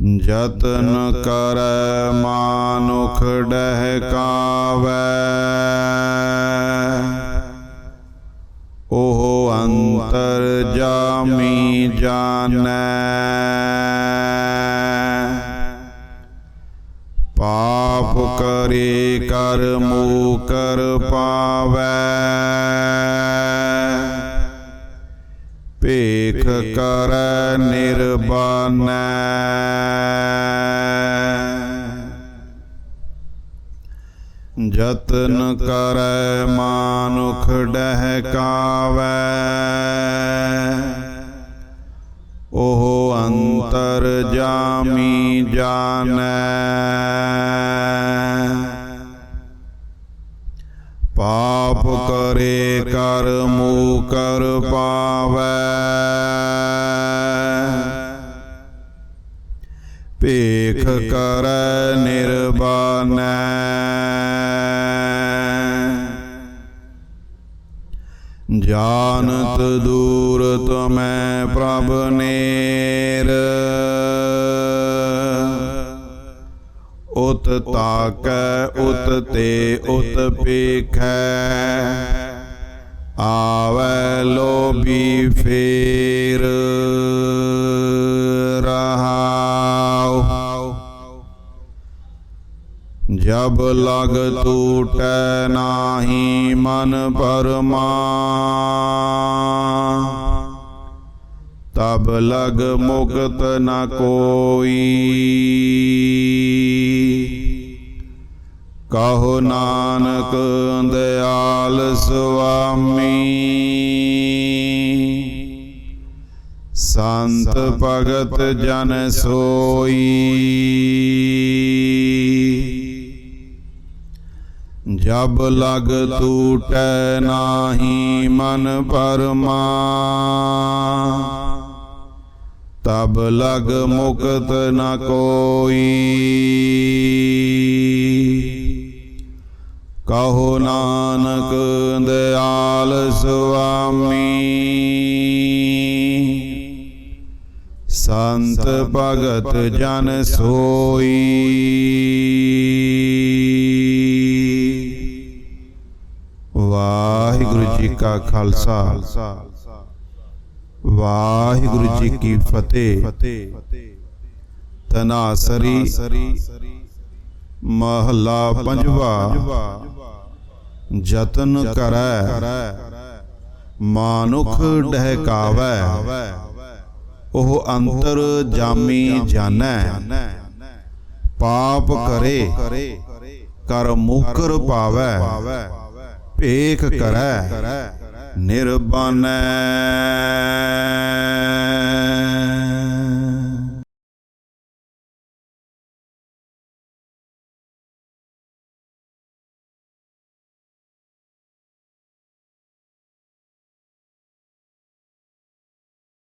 ਯਤਨ ਕਰੈ ਮਾਨੁਖ ਡਹਿਕਾਵੈ। ਉਹ ਅੰਤਰ ਜਾਮੀ ਜਾਣੈ। ਪਾਪ ਕਰੇ ਕਰ ਮੂਕਰ ਪਾਵੈ ਭੇਖ ਕਰੈ ਨਿਰਬਾਨੈ ਜਤਨ ਕਰੈ ਮਾਨੁਖ ਡਹਿਕਾਵੈ। ਉਹ ਅੰਤਰ ਜਾਮੀ ਜਾਣੈ। ਪਾਪ ਕਰੇ ਕਰ ਮੂਕਰ ਪਾਵੈ। ਭੇਖ ਕਰੈ ਨਿਰਬਾਨੈ ਜਾਨਤ ਦੂਰ ਤੁਮੈ ਪ੍ਰਭ ਨੇਰ। ਉਤ ਤਾਕੈ ਉਤ ਤੇ ਉਤ ਪੇਖੈ ਆਵੈ ਲੋਭੀ ਫੇਰ। ਜਬ ਲਗ ਟੂਟੈ ਨਾਹੀ ਮਨ ਪਰਮਾ। ਤਬ ਲਗ ਮੁਕਤ ਨ ਕੋਈ। ਕਹੋ ਨਾਨਕ ਦਿਆਲ ਸੁਆਮੀ। ਸੰਤ ਭਗਤ ਜਨ ਸੋਈ। ਜਬ ਲਗ ਟੂਟੈ ਨਾਹੀ ਮਨ ਪਰਮਾ। ਤਬ ਲਗ ਮੁਕਤ ਨ ਕੋਈ। ਕਹੋ ਨਾਨਕ ਦਿਆਲ ਸੁਆਮੀ। ਸੰਤ ਭਗਤ ਜਨ ਸੋਈ। ਵਾਹਿਗੁਰੂ ਜੀ ਕਾ ਖਾਲਸਾ। ਵਾਹਿਗੁਰੂ ਜੀ ਕੀ ਫਤਿਹ। ਤਨਾਸਰੀ ਮਹਲਾ ਪੰਜਵਾ। ਜਤਨ ਕਰੈ, ਮਾਨੁਖ ਡਹਿਕਾਵੈ, ਉਹ ਅੰਤਰ ਜਾਮੀ ਜਾਣੈ। ਪਾਪ ਕਰੇ ਕਰ ਮੁਕਰ ਪਾਵੈ। ਭੇਖ ਕਰੈ। ਨਿਰਬਾਨੈ।